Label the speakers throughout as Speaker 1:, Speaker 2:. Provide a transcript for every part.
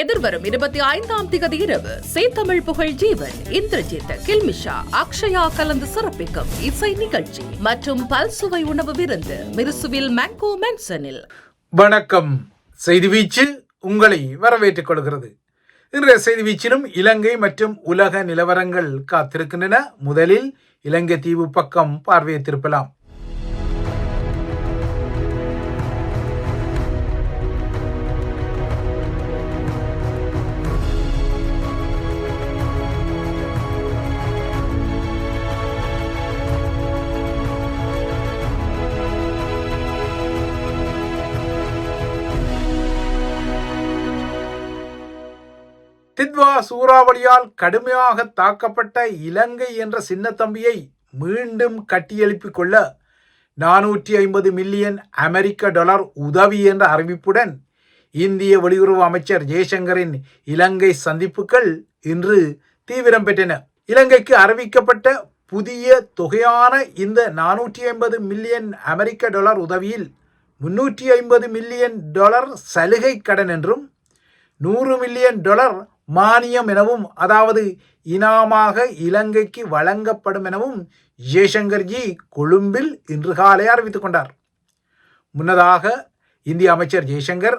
Speaker 1: எதிர்வரும் இருபத்தி ஐந்தாம் திகதி இரவு சேத்தமிழ் புகழ் ஜீவன் இந்திரஜித் கில்மிஷா அக்ஷயா கலந்து சிறப்பிக்கும் இசை நிகழ்ச்சி மற்றும் பல்சுவை உணவு விருந்து மிருசுவில் மேங்கோ மென்சனில்
Speaker 2: வணக்கம். செய்தி வீச்சு உங்களை வரவேற்றுக் கொள்கிறது. இன்றைய செய்தி வீச்சிலும் இலங்கை மற்றும் உலக நிலவரங்கள் காத்திருக்கின்றன. முதலில் இலங்கை தீவு பக்கம் பார்வையை திருப்பலாம் சூறாவளியால் கடுமையாக தாக்கப்பட்ட இலங்கை என்ற சின்னத்தம்பியை மீண்டும் கட்டியெழுப்பிக் கொள்ள நானூற்றி ஐம்பது மில்லியன் அமெரிக்க டாலர் உதவி என்ற அறிவிப்புடன் இந்திய வெளியுறவு அமைச்சர் ஜெய்சங்கரின் இலங்கை சந்திப்புகள் இன்று தீவிரம் பெற்றன. இலங்கைக்கு அறிவிக்கப்பட்ட புதிய தொகையான இந்த நானூற்றி ஐம்பது மில்லியன் அமெரிக்க டாலர் உதவியில் முன்னூற்றி ஐம்பது மில்லியன் டாலர் சலுகை கடன் என்றும் நூறு மில்லியன் டாலர் மானியம் எனவும் அதாவது இனாமாக இலங்கைக்கு வழங்கப்படும் எனவும் ஜெய்சங்கர்ஜி கொழும்பில் இன்று காலை அறிவித்துக் கொண்டார். முன்னதாக இந்திய அமைச்சர் ஜெய்சங்கர்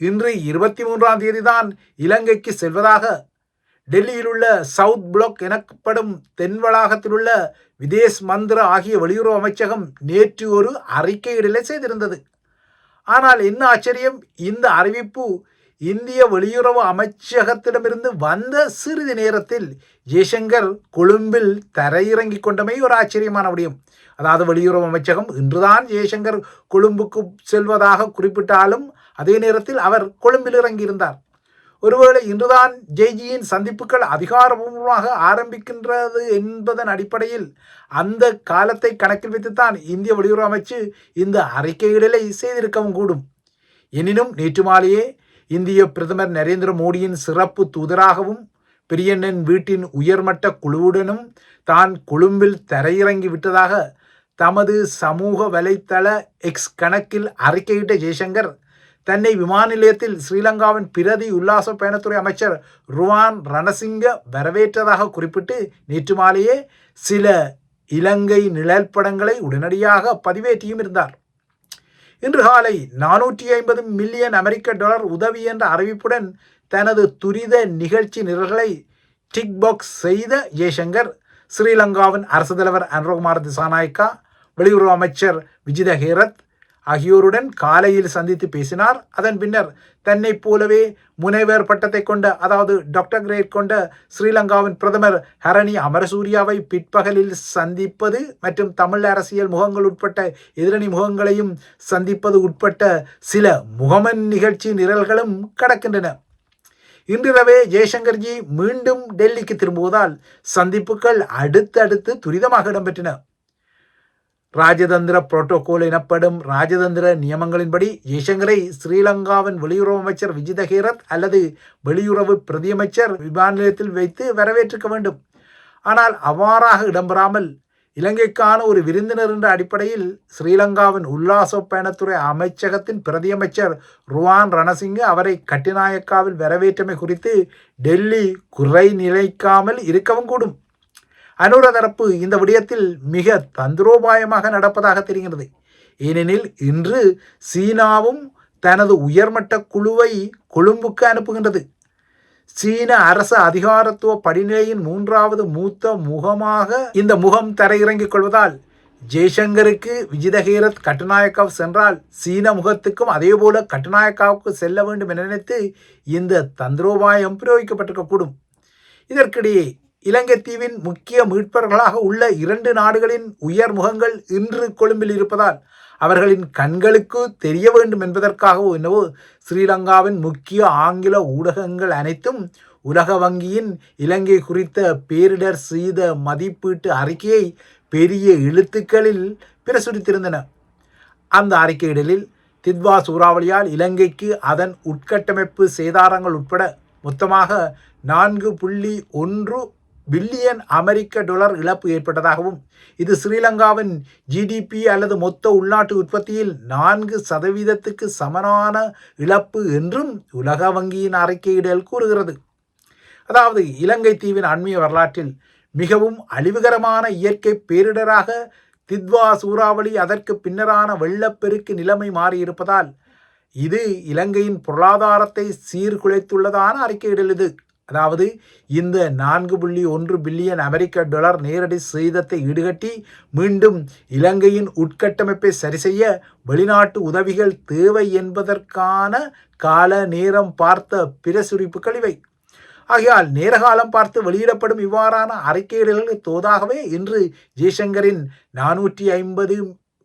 Speaker 2: இன்று இருபத்தி மூன்றாம் தேதி தான் இலங்கைக்கு செல்வதாக டெல்லியில் உள்ள சவுத் பிளாக் எனப்படும் தென் வளாகத்தில் உள்ள விதேஷ் மந்திர ஆகிய வெளியுறவு அமைச்சகம் நேற்று ஒரு அறிக்கையிடலை செய்திருந்தது. ஆனால் என்ன ஆச்சரியம் இந்த அறிவிப்பு இந்திய வெளியுறவு அமைச்சகத்திடமிருந்து வந்த சிறிது நேரத்தில் ஜெய்சங்கர் கொழும்பில் தரையிறங்கிக் கொண்டமை ஒரு ஆச்சரியமான விடயம். அதாவது வெளியுறவு அமைச்சகம் இன்றுதான் ஜெய்சங்கர் கொழும்புக்கு செல்வதாக குறிப்பிட்டாலும் அதே நேரத்தில் அவர் கொழும்பில் இறங்கியிருந்தார். ஒருவேளை இன்றுதான் ஜெய்ஜியின் சந்திப்புகள் அதிகாரபூர்வமாக ஆரம்பிக்கின்றது என்பதன் அடிப்படையில் அந்த காலத்தை கணக்கில் வைத்துத்தான் இந்திய வெளியுறவு அமைச்சு இந்த அறிக்கையிடலை செய்திருக்கவும் கூடும். எனினும் நேற்று மாலையே இந்திய பிரதமர் நரேந்திர மோடியின் சிறப்பு தூதராகவும் பிரியண்ணன் வீட்டின் உயர்மட்ட குழுவுடனும் தான் கொழும்பில் தரையிறங்கி விட்டதாக தமது சமூக வலைத்தள எக்ஸ் கணக்கில் அறிக்கையிட்ட ஜெய்சங்கர் தன்னை விமான நிலையத்தில் ஸ்ரீலங்காவின் பிரதி உல்லாச பயணத்துறை அமைச்சர் ருவான் ரணசிங்க வரவேற்றதாக குறிப்பிட்டு நேற்று மாலையே சில இலங்கை நிழல் படங்களை உடனடியாக பதிவேற்றியும் இருந்தார். இன்று காலை நானூற்றி ஐம்பது மில்லியன் அமெரிக்க டாலர் உதவி என்ற அறிவிப்புடன் தனது துரித நிகழ்ச்சி நிரல்களை டிக் பாக்ஸ் செய்த ஜெய்சங்கர் ஸ்ரீலங்காவின் அரசு தலைவர் அனுரகுமார் திசாநாயக்கா வெளியுறவு அமைச்சர் விஜித ஹேரத் ஆகியோருடன் காலையில் சந்தித்து பேசினார். அதன் பின்னர் தன்னைப் போலவே முனைவர் பட்டத்தை கொண்ட அதாவது டாக்டர் கிரேட் கொண்ட ஸ்ரீலங்காவின் பிரதமர் ஹரணி அமரசூரியாவை பிற்பகலில் சந்திப்பது மற்றும் தமிழ் அரசியல் முகங்கள் உட்பட்ட எதிரணி முகங்களையும் சந்திப்பது உட்பட்ட சில முகமன் நிகழ்ச்சி நிரல்களும் கடக்கின்றன. இன்றிரவே ஜெய்சங்கர்ஜி மீண்டும் டெல்லிக்கு திரும்புவதால் சந்திப்புகள் அடுத்தடுத்து துரிதமாக இடம்பெற்றன. ராஜதந்திர புரோட்டோகால் எனப்படும் ராஜதந்திர நியமங்களின்படி ஜெய்சங்கரை ஸ்ரீலங்காவின் வெளியுறவு அமைச்சர் விஜித ஹீரத் அல்லது வெளியுறவு பிரதியமைச்சர் விமான நிலையத்தில் வைத்து வரவேற்றுக்க வேண்டும். ஆனால் அவ்வாறாக இடம்பெறாமல் இலங்கைக்கான ஒரு விருந்தினர் என்ற அடிப்படையில் ஸ்ரீலங்காவின் உல்லாச பயணத்துறை அமைச்சகத்தின் பிரதியமைச்சர் ருவான் ரணசிங்க அவரை கட்டிநாயக்காவில் வரவேற்றமை குறித்து டெல்லி குறை நிலைக்காமல் இருக்கவும் கூடும். அனுர தரப்பு இந்த விடயத்தில் மிக தந்திரோபாயமாக நடப்பதாக தெரிகிறது. ஏனெனில் இன்று சீனாவும் தனது உயர்மட்ட குழுவை கொழும்புக்கு அனுப்புகின்றது. சீன அரச அதிகாரத்துவ படிநிலையின் மூன்றாவது மூத்த முகமாக இந்த முகம் தரையிறங்கிக் கொள்வதால் ஜெய்சங்கருக்கு விஜிதஹீரத் கட்டுநாயக்காவ் சென்றால் சீன முகத்துக்கும் அதேபோல கட்டுநாயக்காவுக்கு செல்ல வேண்டும் என நினைத்து இந்த தந்திரோபாயம் பிரயோகிக்கப்பட்டிருக்கக்கூடும். இதற்கிடையே இலங்கை தீவின் முக்கிய மீட்பர்களாக உள்ள இரண்டு நாடுகளின் உயர் முகங்கள் இன்று கொழும்பில் இருப்பதால் அவர்களின் கண்களுக்கு தெரிய வேண்டும் என்பதற்காகவோ என்னவோ ஸ்ரீலங்காவின் முக்கிய ஆங்கில ஊடகங்கள் அனைத்தும் உலக வங்கியின் இலங்கை குறித்த பேரிடர் செய்த மதிப்பீட்டு அறிக்கையை பெரிய எழுத்துக்களில் பிரசுரித்திருந்தன. அந்த அறிக்கையிடலில் தித்வா சூறாவளியால் இலங்கைக்கு அதன் உட்கட்டமைப்பு சேதாரங்கள் உட்பட மொத்தமாக நான்கு புள்ளி ஒன்று பில்லியன் அமெரிக்க டாலர் இழப்பு ஏற்பட்டதாகவும் இது ஸ்ரீலங்காவின் ஜிடிபி அல்லது மொத்த உள்நாட்டு உற்பத்தியில் நான்கு சதவீதத்துக்கு சமனான இழப்பு என்றும் உலக வங்கியின் அறிக்கையிடல் கூறுகிறது. அதாவது இலங்கை தீவின் அண்மைய வரலாற்றில் மிகவும் அழிவுகரமான இயற்கை பேரிடராக தித்வா சூறாவளி அதற்கு பின்னரான வெள்ளப்பெருக்கு நிலைமை மாறியிருப்பதால் இது இலங்கையின் பொருளாதாரத்தை சீர்குலைத்துள்ளதான அறிக்கையிடல் இது. அதாவது இந்த நான்கு புள்ளி ஒன்று பில்லியன் அமெரிக்க டாலர் நேரடி சேதத்தை ஈடுகட்டி மீண்டும் இலங்கையின் உட்கட்டமைப்பை சரிசெய்ய வெளிநாட்டு உதவிகள் தேவை என்பதற்கான கால நேரம் பார்த்த பிரசுரிப்புகள் இவை. ஆகையால் நேரகாலம் பார்த்து வெளியிடப்படும் இவ்வாறான அறிக்கையிடல்களுக்கு தோதாகவே இன்று ஜெய்சங்கரின் நானூற்றி ஐம்பது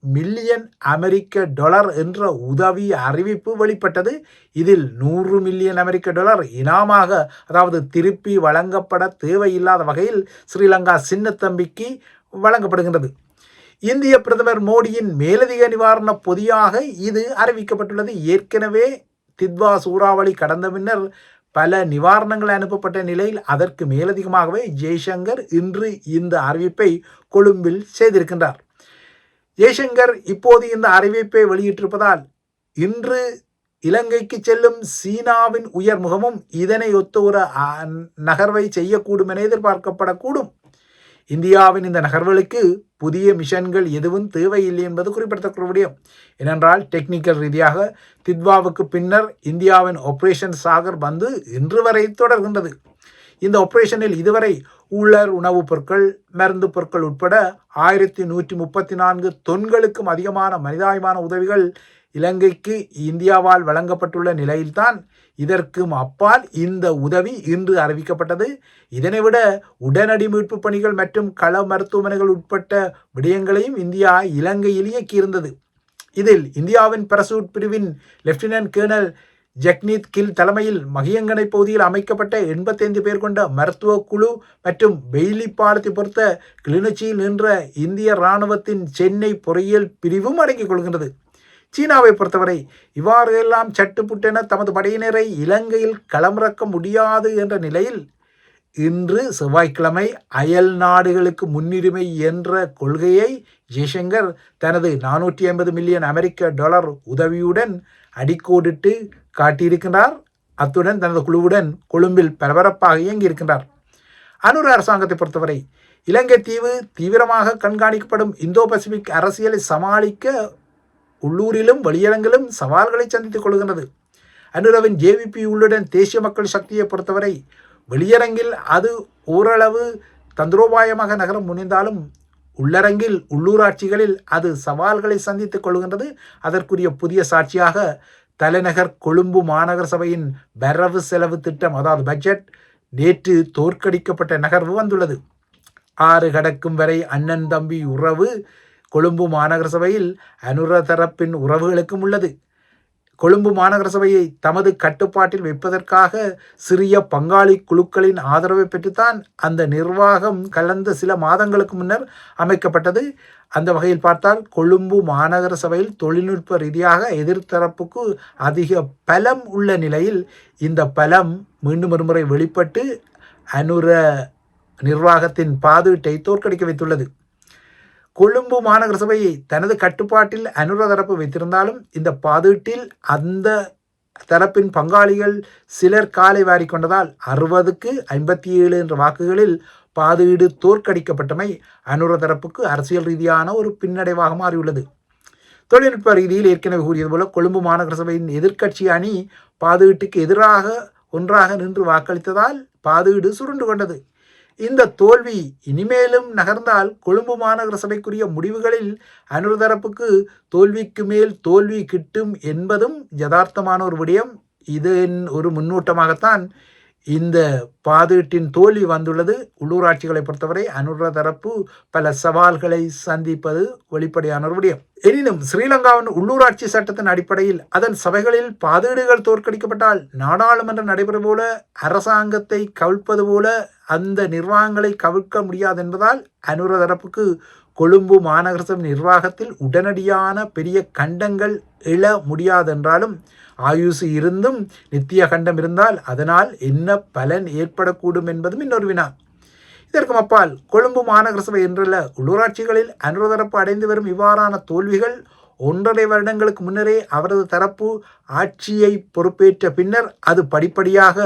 Speaker 2: மில்லியன் அமெரிக்க டாலர் என்ற உதவி அறிவிப்பு வெளிப்பட்டது. இதில் நூறு மில்லியன் அமெரிக்க டாலர் இனாமாக அதாவது திருப்பி வழங்கப்பட தேவையில்லாத வகையில் ஸ்ரீலங்கா சின்னத்தம்பிக்கு வழங்கப்படுகின்றது. இந்திய பிரதமர் மோடியின் மேலதிக நிவாரண பொதியாக இது அறிவிக்கப்பட்டுள்ளது. ஏற்கனவே தித்வா சூறாவளி கடந்த பின்னர் பல நிவாரணங்கள் அனுப்பப்பட்ட நிலையில் அதற்கு மேலதிகமாகவே ஜெய்சங்கர் இன்று இந்த அறிவிப்பை கொழும்பில் செய்திருக்கின்றார். ஜெய்சங்கர் இப்போது இந்த அறிவிப்பை வெளியிட்டிருப்பதால் இன்று இலங்கைக்கு செல்லும் சீனாவின் உயர் முகமும் இதனை ஒத்து ஒரு நகர்வை செய்யக்கூடும் என எதிர்பார்க்கப்படக்கூடும். இந்தியாவின் இந்த நகர்வுகளுக்கு புதிய மிஷன்கள் எதுவும் தேவையில்லை என்பது குறிப்பிடத்தக்க விடயம். ஏனென்றால் டெக்னிக்கல் ரீதியாக தித்வாவுக்கு பின்னர் இந்தியாவின் ஆப்ரேஷன் சாகர் வந்து இன்று வரை தொடர்கின்றது. இந்த ஆப்ரேஷனில் இதுவரை உலர் உணவுப் பொருட்கள் மருந்து பொருட்கள் உட்பட ஆயிரத்தி நூற்றி முப்பத்தி நான்கு தொன்களுக்கும் அதிகமான மனிதாயமான உதவிகள் இலங்கைக்கு இந்தியாவால் வழங்கப்பட்டுள்ள நிலையில்தான் இதற்கும் அப்பால் இந்த உதவி இன்று அறிவிக்கப்பட்டது. இதனைவிட உடனடி மீட்பு பணிகள் மற்றும் கள மருத்துவமனைகள் உட்பட்ட விடயங்களையும் இந்தியா இலங்கையில் இயக்கியிருந்தது இதில் இந்தியாவின் பரசூட் பிரிவின் லெப்டினன்ட் கேர்னல் ஜக்னீத் கில் தலைமையில் மகியங்கனை பகுதியில் அமைக்கப்பட்ட எண்பத்தைந்து பேர் கொண்ட மருத்துவ குழு மற்றும் பெய்லி பாலத்தை பொறுத்த கிளிநொச்சியில் நின்ற இந்திய இராணுவத்தின் சென்னை பொறியியல் பிரிவும் அடங்கிக் கொள்கின்றது. சீனாவை பொறுத்தவரை இவ்வாறெல்லாம் சட்டுப்புட்டென தமது படையினரை இலங்கையில் களமிறக்க முடியாது என்ற நிலையில் இன்று செவ்வாய்க்கிழமை அயல் நாடுகளுக்கு முன்னுரிமை என்ற கொள்கையை ஜெய்சங்கர் தனது நானூற்றி ஐம்பது மில்லியன் அமெரிக்க டாலர் உதவியுடன் அடிக்கோடிட்டு காட்டியிருக்கின்றார். அத்துடன் தனது குழுவுடன் கொழும்பில் பரபரப்பாக இயங்கியிருக்கின்றார். அனுர் அரசாங்கத்தை பொறுத்தவரை இலங்கை தீவு தீவிரமாக கண்காணிக்கப்படும் இந்தோ பசிபிக் அரசியலை சமாளிக்க உள்ளூரிலும் வெளியரங்கிலும் சவால்களை சந்தித்துக் கொள்கின்றது. அனுரவின் ஜேவிபி உள்ளுடன் தேசிய மக்கள் சக்தியை பொறுத்தவரை வெளியரங்கில் அது ஓரளவு தந்திரோபாயமாக நகரம் முனைந்தாலும் உள்ளரங்கில் உள்ளூராட்சிகளில் அது சவால்களை சந்தித்துக் கொள்கின்றது. அதற்குரிய புதிய சாட்சியாக தலைநகர் கொழும்பு மாநகர சபையின் வரவு செலவு திட்டம் அதாவது பட்ஜெட் நேற்று தோற்கடிக்கப்பட்ட நகர்வு வந்துள்ளது. ஆறு கடக்கும் வரை அண்ணன் தம்பி உறவு கொழும்பு மாநகர சபையில் அனுர தரப்பின் உறவுகளுக்கும் உள்ளது. கொழும்பு மாநகர சபையை தமது கட்டுப்பாட்டில் வைப்பதற்காக சிறிய பங்காளி குழுக்களின் ஆதரவை பெற்றுத்தான் அந்த நிர்வாகம் கலந்த சில மாதங்களுக்கு முன்னர் அமைக்கப்பட்டது. அந்த வகையில் பார்த்தால் கொழும்பு மாநகர சபையில் தொழில்நுட்ப ரீதியாக எதிர்த்தரப்புக்கு அதிக பலம் உள்ள நிலையில் இந்த பலம் மீண்டும் ஒருமுறை வெளிப்பட்டு அனுர நிர்வாகத்தின் பாதுட்டை தோற்கடிக்க வைத்துள்ளது. கொழும்பு மாநகர சபையை தனது கட்டுப்பாட்டில் அனுர தரப்பு வைத்திருந்தாலும் இந்த பாதீட்டில் அந்த தரப்பின் பங்காளிகள் சிலர் காலை வாரி கொண்டதால் அறுபதுக்கு ஐம்பத்தி ஏழு என்ற வாக்குகளில் பாதீடு தோற்கடிக்கப்பட்டமை அனுர தரப்புக்கு அரசியல் ரீதியான ஒரு பின்னடைவாக மாறியுள்ளது. தொழில்நுட்ப ரீதியில் ஏற்கனவே கூறியது போல கொழும்பு மாநகர சபையின் எதிர்க்கட்சி அணி பாதுகீட்டுக்கு எதிராக ஒன்றாக நின்று வாக்களித்ததால் பாதுகீடு சுருண்டு கொண்டது. இந்த தோல்வி இனிமேலும் நகர்ந்தால் கொழும்பு மாநகர சபைக்குரிய முடிவுகளில் அனுதரப்புக்கு தோல்விக்கு மேல் தோல்வி கிட்டும் என்பதும் யதார்த்தமான ஒரு விடயம். இதன் ஒரு முன்னூட்டமாகத்தான் இந்த பாதீட்டின் தோல்வி வந்துள்ளது. உள்ளூராட்சிகளை பொறுத்தவரை அனுர தரப்பு பல சவால்களை சந்திப்பது வெளிப்படையான ஒரு விடயம். எனினும் ஸ்ரீலங்காவின் உள்ளூராட்சி சட்டத்தின் அடிப்படையில் அதன் சபைகளில் பாதீடுகள் தோற்கடிக்கப்பட்டால் நாடாளுமன்றம் நடைபெறும் போல அரசாங்கத்தை கவிழ்ப்பது போல அந்த நிர்வாகங்களை கவிழ்க்க முடியாது என்பதால் அனுர தரப்புக்கு கொழும்பு மாநகர நிர்வாகத்தில் உடனடியான பெரிய கண்டங்கள் எழ முடியாதென்றாலும் ஆயுசு இருந்தும் நித்திய கண்டம் இருந்தால் அதனால் என்ன பலன் ஏற்படக்கூடும் என்பதும் இன்னொரு வினா. இதற்கும் அப்பால் கொழும்பு மாநகர சபை என்றுள்ள உள்ளூராட்சிகளில் அன்று தரப்பு அடைந்து வரும் இவ்வாறான தோல்விகள் ஒன்றரை வருடங்களுக்கு முன்னரே அவரது தரப்பு ஆட்சியை பொறுப்பேற்ற பின்னர் அது படிப்படியாக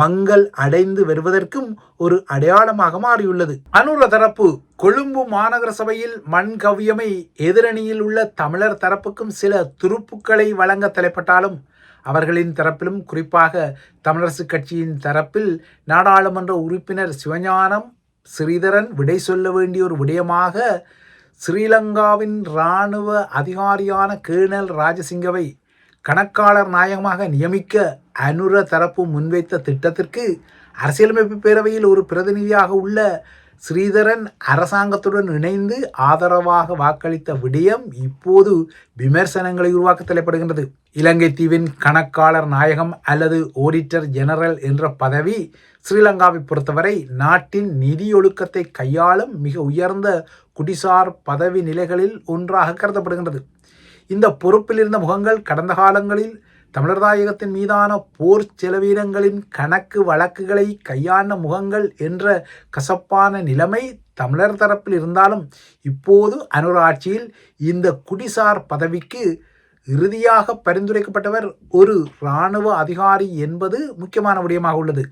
Speaker 2: மங்கள் அடைந்து வருவதற்கும் ஒரு அடையாளமாக மாறியுள்ளது. அனுர தரப்பு கொழும்பு மாநகர சபையில் மண் கவ்யமை எதிரணியில் உள்ள தமிழர் தரப்புக்கும் சில துருப்புக்களை வழங்க தலைப்பட்டாலும் அவர்களின் தரப்பிலும் குறிப்பாக தமிழரசு கட்சியின் தரப்பில் நாடாளுமன்ற உறுப்பினர் சிவஞானம் ஸ்ரீதரன் விடை சொல்ல வேண்டிய ஒரு விடயமாக ஸ்ரீலங்காவின் இராணுவ அதிகாரியான கேர்னல் ராஜசிங்கவை கணக்காளர் நாயகமாக நியமிக்க அனுர தரப்பு முன்வைத்த திட்டத்திற்கு அரசியலமைப்பு பேரவையில் ஒரு பிரதிநிதியாக உள்ள ஸ்ரீதரன் அரசாங்கத்துடன் இணைந்து ஆதரவாக வாக்களித்த விடயம் இப்போது விமர்சனங்களை உருவாக்க தலைப்படுகின்றது. இலங்கை தீவின் கணக்காளர் நாயகம் அல்லது ஓடிட்டர் ஜெனரல் என்ற பதவி ஸ்ரீலங்காவை பொறுத்தவரை நாட்டின் நிதி ஒழுக்கத்தை கையாளும் மிக உயர்ந்த குடிசார் பதவி நிலைகளில் ஒன்றாக கருதப்படுகின்றது. இந்த பொறுப்பில் இருந்த முகங்கள் கடந்த காலங்களில் தமிழர் தாயகத்தின் மீதான போர் செலவீனங்களின் கணக்கு வழக்குகளை கையாண்ட முகங்கள் என்ற கசப்பான நிலைமை தமிழர் தரப்பில் இருந்தாலும் இப்போது அனுராட்சியில் இந்த குடிசார் பதவிக்கு இறுதியாக பரிந்துரைக்கப்பட்டவர் ஒரு இராணுவ அதிகாரி என்பது முக்கியமான விடயமாக உள்ளது.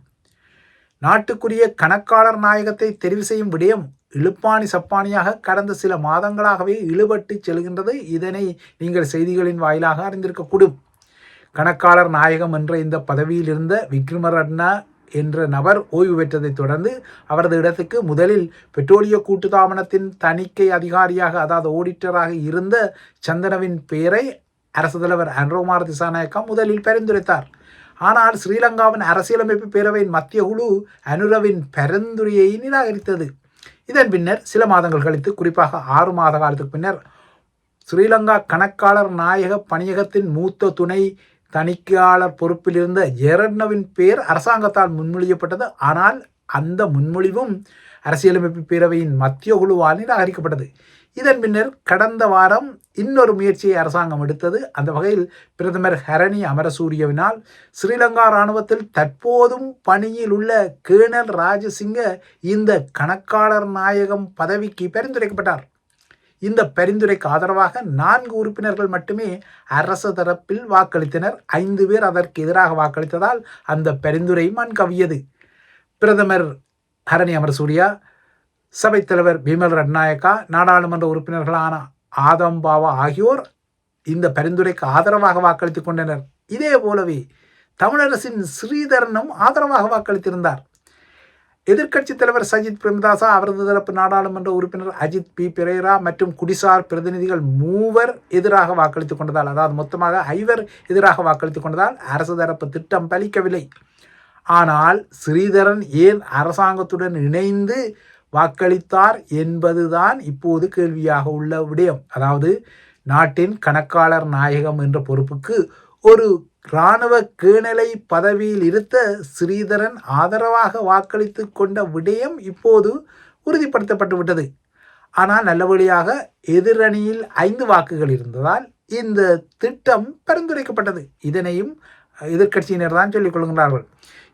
Speaker 2: நாட்டுக்குரிய கணக்காளர் நாயகத்தை தெரிவு செய்யும் விடயம் இழுப்பாணி சப்பானியாக கடந்த சில மாதங்களாகவே இழுபட்டு செல்கின்றது. இதனை நீங்கள் செய்திகளின் வாயிலாக அறிந்திருக்கக்கூடும். கணக்காளர் நாயகம் என்ற இந்த பதவியில் இருந்த விக்ரமரட்னா என்ற நபர் ஓய்வு பெற்றதைத் தொடர்ந்து அவரது இடத்துக்கு முதலில் பெட்ரோலிய கூட்டுத்தாபனத்தின் தணிக்கை அதிகாரியாக அதாவது ஓடிட்டராக இருந்த சந்தனவின் பெயரை அரசு தலைவர் அன்ரோமார் திசாநாயக்கா முதலில் பரிந்துரைத்தார். ஆனால் ஸ்ரீலங்காவின் அரசியலமைப்பு பேரவையின் மத்திய குழு அனுரவின் பரிந்துரையை நிராகரித்தது. இதன் பின்னர் சில மாதங்கள் கழித்து குறிப்பாக ஆறு மாத காலத்துக்கு பின்னர் ஸ்ரீலங்கா கணக்காளர் நாயக பணியகத்தின் மூத்த துணை தணிக்கையாளர் பொறுப்பில் இருந்த ஜெரட்னவின் பெயர் அரசாங்கத்தால் முன்மொழியப்பட்டது. ஆனால் அந்த முன்மொழிவும் அரசியலமைப்பு பேரவையின் மத்திய குழுவால் நிராகரிக்கப்பட்டது. இதன் பின்னர் கடந்த வாரம் இன்னொரு முயற்சியை அரசாங்கம் எடுத்தது. அந்த வகையில் பிரதமர் ஹரணி அமரசூரியவினால் ஸ்ரீலங்கா இராணுவத்தில் தற்போதும் பணியில் உள்ள கேர்னல் ராஜசிங்க இந்த கணக்காளர் நாயகம் பதவிக்கு பரிந்துரைக்கப்பட்டார். இந்த பரிந்துரைக்கு ஆதரவாக நான்கு உறுப்பினர்கள் மட்டுமே அரசு தரப்பில் வாக்களித்தனர். ஐந்து பேர் அதற்கு எதிராக வாக்களித்ததால் அந்த பரிந்துரை மண் கவியது பிரதமர் ஹரணி அமரசூரியா சபைத் தலைவர் பீமல் ரட்நாயக்கா நாடாளுமன்ற உறுப்பினர்களான ஆதம் பாவா ஆகியோர் இந்த பரிந்துரைக்கு ஆதரவாக வாக்களித்துக் கொண்டனர். இதே போலவே தமிழரசின் ஸ்ரீதரனும் ஆதரவாக வாக்களித்திருந்தார். எதிர்க்கட்சித் தலைவர் சஜித் பிரேமதாசா அவரது தரப்பு நாடாளுமன்ற உறுப்பினர் அஜித் பி. பிரேரா மற்றும் குடிசார் பிரதிநிதிகள் மூவர் எதிராக வாக்களித்துக் கொண்டதால் அதாவது மொத்தமாக ஐவர் எதிராக வாக்களித்துக் கொண்டதால் அரசு தரப்பு திட்டம் பலிக்கவில்லை. ஆனால் ஸ்ரீதரன் ஏன் அரசாங்கத்துடன் இணைந்து வாக்களித்தார் என்பதுதான் இப்போது கேள்வியாக உள்ள விடயம். அதாவது நாட்டின் கணக்காளர் நாயகம் என்ற பொறுப்புக்கு ஒரு இராணுவ கேணலை பதவியில் இருத்த ஸ்ரீதரன் ஆதரவாக வாக்களித்து கொண்ட விடயம் இப்போது உறுதிப்படுத்தப்பட்டு விட்டது. ஆனால் நல்லபடியாக எதிரணியில் ஐந்து வாக்குகள் இருந்ததால் இந்த திட்டம் பரிந்துரைக்கப்பட்டது. இதனையும் எதிர்க்கட்சியினர் தான் சொல்லிக் கொள்கின்றார்கள்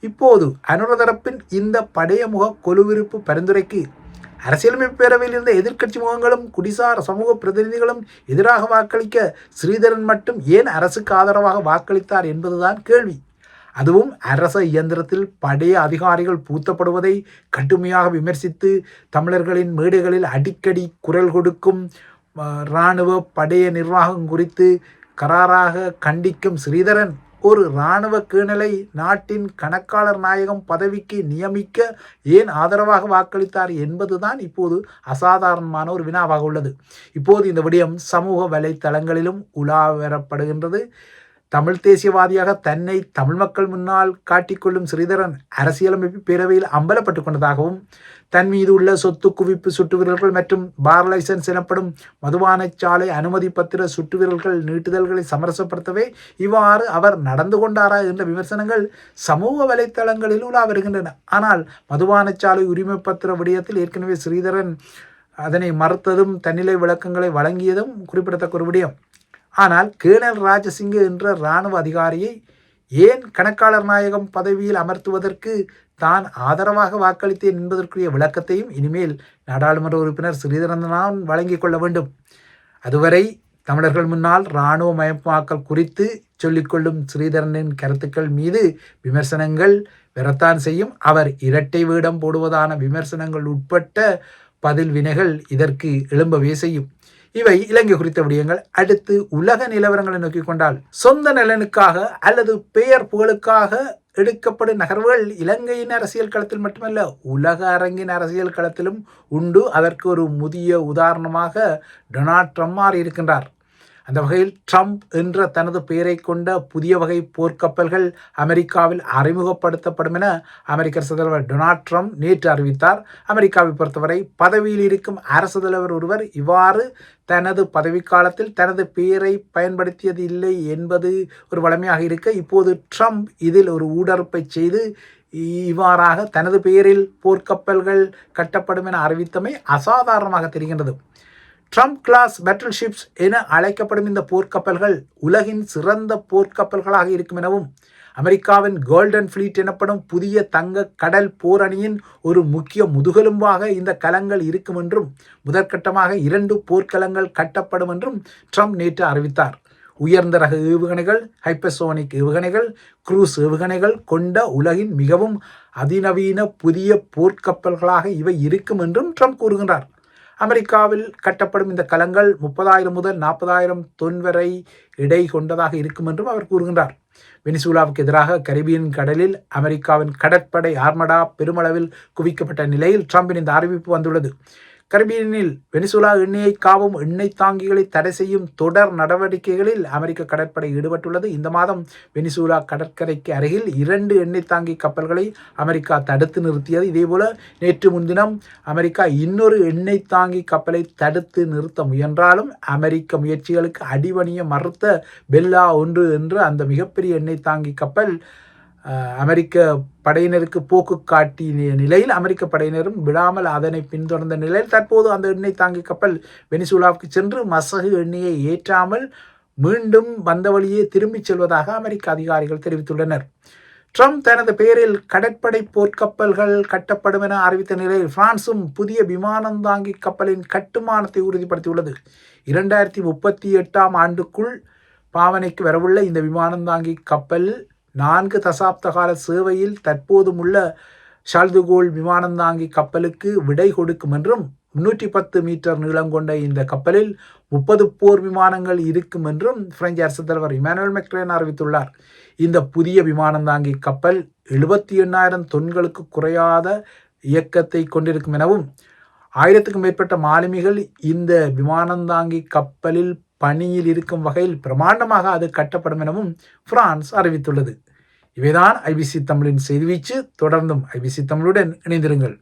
Speaker 2: இப்போது அனுர தரப்பின் இந்த படையமுக கொலுவிருப்பு பரிந்துரைக்கு அரசியலமைப்பு பேரவையில் இருந்த எதிர்க்கட்சி முகங்களும் குடிசார் சமூக பிரதிநிதிகளும் எதிராக வாக்களிக்க ஸ்ரீதரன் மட்டும் ஏன் அரசுக்கு ஆதரவாக வாக்களித்தார் என்பதுதான் கேள்வி. அதுவும் அரச இயந்திரத்தில் படைய அதிகாரிகள் பூத்தப்படுவதை கடுமையாக விமர்சித்து தமிழர்களின் மேடைகளில் அடிக்கடி குரல் கொடுக்கும் இராணுவ படைய நிர்வாகம் குறித்து கராராக கண்டிக்கும் ஸ்ரீதரன் ஒரு இராணுவ கேணலை நாட்டின் கணக்காளர் நாயகம் பதவிக்கு நியமிக்க ஏன் ஆதரவாக வாக்களித்தார் என்பதுதான் இப்போது அசாதாரணமான ஒரு வினாவாக உள்ளது. இப்போது இந்த விடயம் சமூக வலைத்தளங்களிலும் உலாவரப்படுகின்றது. தமிழ் தேசியவாதியாக தன்னை தமிழ் மக்கள் முன்னால் காட்டிக்கொள்ளும் ஸ்ரீதரன் அரசியலமைப்பு பேரவையில் அம்பலப்பட்டு கொண்டதாகவும் தன் மீது உள்ள சொத்து குவிப்பு சுட்டு வீரர்கள் மற்றும் பார் லைசன்ஸ் எனப்படும் மதுபான சாலை அனுமதி பத்திர சுட்டு வீரர்கள் நீட்டுதல்களை சமரசப்படுத்தவே இவ்வாறு அவர் நடந்து கொண்டாரா என்ற விமர்சனங்கள் சமூக வலைத்தளங்களில் உலா வருகின்றன. ஆனால் மதுபான சாலை உரிமை பத்திர விடயத்தில் ஏற்கனவே ஸ்ரீதரன் அதனை மறுத்ததும் தன்னிலை விளக்கங்களை வழங்கியதும் குறிப்பிடத்தக்க ஒரு விடயம். ஆனால் கேர்னல் ராஜசிங்க என்ற இராணுவ அதிகாரியை ஏன் கணக்காளர் நாயகம் பதவியில் அமர்த்துவதற்கு தான் ஆதரவாக வாக்களித்தேன் என்பதற்குரிய விளக்கத்தையும் இனிமேல் நாடாளுமன்ற உறுப்பினர் ஸ்ரீதரந்தனான் வழங்கிக் கொள்ள வேண்டும். அதுவரை தமிழர்கள் முன்னால் இராணுவ மயமாக்கல் குறித்து சொல்லிக்கொள்ளும் ஸ்ரீதரனின் கருத்துக்கள் மீது விமர்சனங்கள் வரத்தான் செய்யும். அவர் இரட்டை வேடம் போடுவதான விமர்சனங்கள் உட்பட்ட பதில் வினைகள் இதற்கு எழும்பவே செய்யும். இவை இலங்கை குறித்த விடயங்கள். அடுத்து உலக நிலவரங்களை நோக்கி கொண்டால் சொந்த நலனுக்காக அல்லது பெயர் புகழுக்காக எடுக்கப்படும் நகர்வுகள் இலங்கையின் அரசியல் களத்தில் மட்டுமல்ல உலக அரங்கின் அரசியல் களத்திலும் உண்டு. அதற்கு ஒரு முதிய உதாரணமாக டொனால்ட் ட்ரம்ப் மாறி இருக்கின்றார் அந்த வகையில் ட்ரம்ப் என்ற தனது பெயரை கொண்ட புதிய வகை போர்க்கப்பல்கள் அமெரிக்காவில் அறிமுகப்படுத்தப்படும் என அமெரிக்க அரசு தலைவர் டொனால்ட் ட்ரம்ப் நேற்று அறிவித்தார். அமெரிக்காவை பொறுத்தவரை பதவியில் இருக்கும் அரசு தலைவர் ஒருவர் இவ்வாறு தனது பதவிக்காலத்தில் தனது பெயரை பயன்படுத்தியது இல்லை என்பது ஒரு வளமையாக இருக்க இப்போது ட்ரம்ப் இதில் ஒரு ஊடறுப்பை செய்து இவ்வாறாக தனது பெயரில் போர்க்கப்பல்கள் கட்டப்படும் என அறிவித்தமை அசாதாரணமாக தெரிகின்றது. ட்ரம்ப் கிளாஸ் பேட்டில்ஷிப்ஸ் என அழைக்கப்படும் இந்த போர்க்கப்பல்கள் உலகின் சிறந்த போர்க்கப்பல்களாக இருக்கும் எனவும் அமெரிக்காவின் கோல்டன் ஃபிளீட் எனப்படும் புதிய தங்க கடல் போர் அணியின் ஒரு முக்கிய முதுகெலும்பாக இந்த கலங்கள் இருக்கும் என்றும் முதற்கட்டமாக இரண்டு போர்க்கலங்கள் கட்டப்படும் என்றும் ட்ரம்ப் நேற்று அறிவித்தார். உயர்ந்த ரக ஏவுகணைகள் ஹைப்பசோனிக் ஏவுகணைகள் குரூஸ் ஏவுகணைகள் கொண்ட உலகின் மிகவும் அதிநவீன புதிய போர்க்கப்பல்களாக இவை இருக்கும் என்றும் ட்ரம்ப் கூறுகின்றார். அமெரிக்காவில் கட்டப்படும் இந்த கலங்கள் முப்பதாயிரம் முதல் நாற்பதாயிரம் தொன் வரை இடை கொண்டதாக இருக்கும் என்றும் அவர் கூறுகின்றார். வெனிசூலாவுக்கு எதிராக கரிபியன் கடலில் அமெரிக்காவின் கடற்படை ஆர்மடா பெருமளவில் குவிக்கப்பட்ட நிலையில் ட்ரம்பின் இந்த அறிவிப்பு வந்துள்ளது. கரிபியனில் வெனிசுலா எண்ணெயை காவும் எண்ணெய் தாங்கிகளை தடை செய்யும் தொடர் நடவடிக்கைகளில் அமெரிக்க கடற்படை ஈடுபட்டுள்ளது. இந்த மாதம் வெனிசுலா கடற்கரைக்கு அருகில் இரண்டு எண்ணெய் தாங்கி கப்பல்களை அமெரிக்கா தடுத்து நிறுத்தியது. இதேபோல நேற்று முன்தினம் அமெரிக்கா இன்னொரு எண்ணெய் தாங்கி கப்பலை தடுத்து நிறுத்த முயன்றாலும் அமெரிக்க முயற்சிகளுக்கு அடிபணிய மறுத்த பெல்லா ஒன்று என்று அந்த மிகப்பெரிய எண்ணெய் தாங்கி கப்பல் அமெரிக்க படையினருக்கு போக்கு காட்டிய நிலையில் அமெரிக்க படையினரும் விடாமல் அதனை பின்தொடர்ந்த நிலையில் தற்போது அந்த எண்ணெய் தாங்கி கப்பல் வெனிசுலாவுக்கு சென்று மசகு எண்ணெயை ஏற்றாமல் மீண்டும் வந்த வழியே திரும்பிச் செல்வதாக அமெரிக்க அதிகாரிகள் தெரிவித்துள்ளனர். ட்ரம்ப் தனது பெயரில் கடற்படை போர்க்கப்பல்கள் கட்டப்படும் என அறிவித்த நிலையில் பிரான்சும் புதிய விமானம் தாங்கி கப்பலின் கட்டுமானத்தை உறுதிப்படுத்தியுள்ளது. இரண்டாயிரத்தி முப்பத்தி எட்டாம் ஆண்டுக்குள் பாவனைக்கு வரவுள்ள இந்த விமானம் தாங்கி கப்பல் நான்கு தசாப்த கால சேவையில் தற்போதும் உள்ள ஷால்துகோல் விமானந்தாங்கி கப்பலுக்கு விடை கொடுக்கும் என்றும் முன்னூற்றி பத்து மீட்டர் நீளம் கொண்ட இந்த கப்பலில் முப்பது போர் விமானங்கள் இருக்கும் என்றும் பிரெஞ்சு அரசு தலைவர் இமானுவல் மெக்ரேன் அறிவித்துள்ளார். இந்த புதிய விமானந்தாங்கி கப்பல் எழுபத்தி எண்ணாயிரம் தொன்களுக்கு குறையாத இயக்கத்தை கொண்டிருக்கும் எனவும் ஆயிரத்துக்கும் மேற்பட்ட மாலுமிகள் இந்த விமானந்தாங்கி கப்பலில் பணியில் இருக்கும் வகையில் பிரமாண்டமாக அது கட்டப்படும் எனவும் பிரான்ஸ் அறிவித்துள்ளது. இவைதான் ஐபிசி தமிழின் செய்திவீச்சு தொடர்ந்தும் ஐபிசி தமிழுடன் இணைந்திருங்கள்.